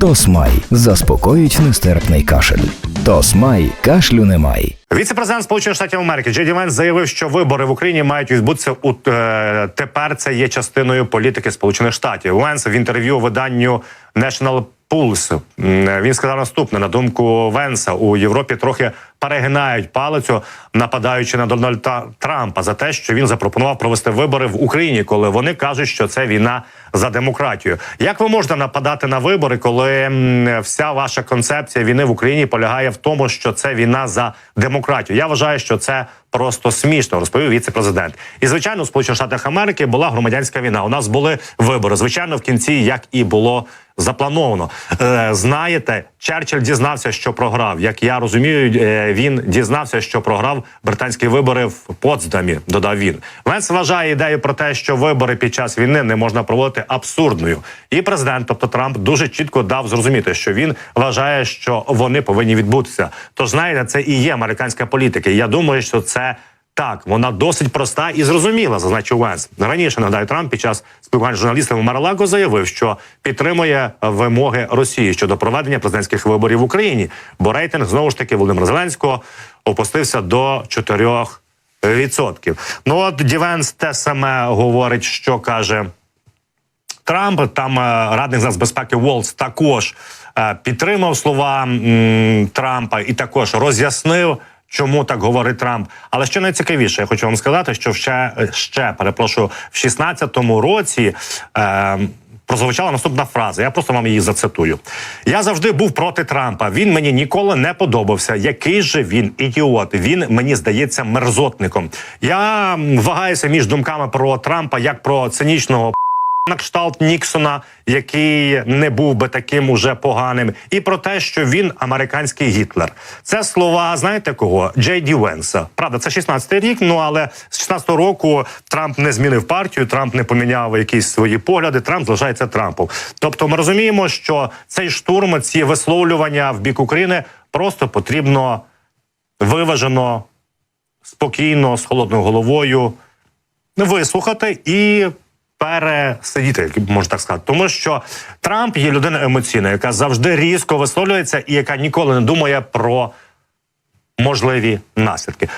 Тосмай заспокоїть нестерпний кашель. Тосмай кашлю немає. Віце-президент Сполучених Штатів Америки Джеді Венс заявив, що вибори в Україні мають відбутися у е, тепер. Це є частиною політики Сполучених Штатів. Венс в інтерв'ю виданню National М, він сказав наступне: на думку Венса у Європі трохи перегинають палицю, нападаючи на Дональда Трампа за те, що він запропонував провести вибори в Україні, коли вони кажуть, що це війна за демократію. Як ви можете нападати на вибори, коли вся ваша концепція війни в Україні полягає в тому, що це війна за демократію? Я вважаю, що це просто смішно, розповів віце-президент. І звичайно, в Сполучених Штатах Америки була громадянська війна. У нас були вибори. Звичайно, в кінці як і було заплановано. Е, знаєте, Черчилль дізнався, що програв. Як я розумію, е, він дізнався, що програв британські вибори в Потсдамі. Додав він. Венс вважає ідею про те, що вибори під час війни не можна проводити абсурдною. І президент, тобто Трамп, дуже чітко дав зрозуміти, що він вважає, що вони повинні відбутися. Тож знаєте, це і є американська політика. Я думаю, що це. Так, вона досить проста і зрозуміла, зазначив Венс. Раніше нагадаю, Трамп під час спілкування журналістами Маралаго заявив, що підтримує вимоги Росії щодо проведення президентських виборів в Україні, бо рейтинг знову ж таки Володимира Зеленського опустився до 4%. Ну от Дівенс те саме говорить, що каже Трамп. Там е, радник з нацбезпеки Волц також е, підтримав слова м, Трампа і також роз'яснив. Чому так говорить Трамп? Але що найцікавіше, я хочу вам сказати, що ще ще перепрошую, в 16-му році е, прозвучала наступна фраза. Я просто вам її зацитую. Я завжди був проти Трампа. Він мені ніколи не подобався. Який же він ідіот? Він мені здається мерзотником. Я вагаюся між думками про Трампа як про цинічного на кшталт Ніксона, який не був би таким уже поганим, і про те, що він американський Гітлер. Це слова, знаєте кого? Джей Ді Венса. Правда, це 16-й рік. Ну але з 16-го року Трамп не змінив партію, Трамп не поміняв якісь свої погляди. Трамп залишається Трампом. Тобто, ми розуміємо, що цей штурм, ці висловлювання в бік України просто потрібно виважено, спокійно, з холодною головою вислухати і пересидіти, можна так сказати, тому що Трамп є людина емоційна, яка завжди різко висловлюється і яка ніколи не думає про можливі наслідки.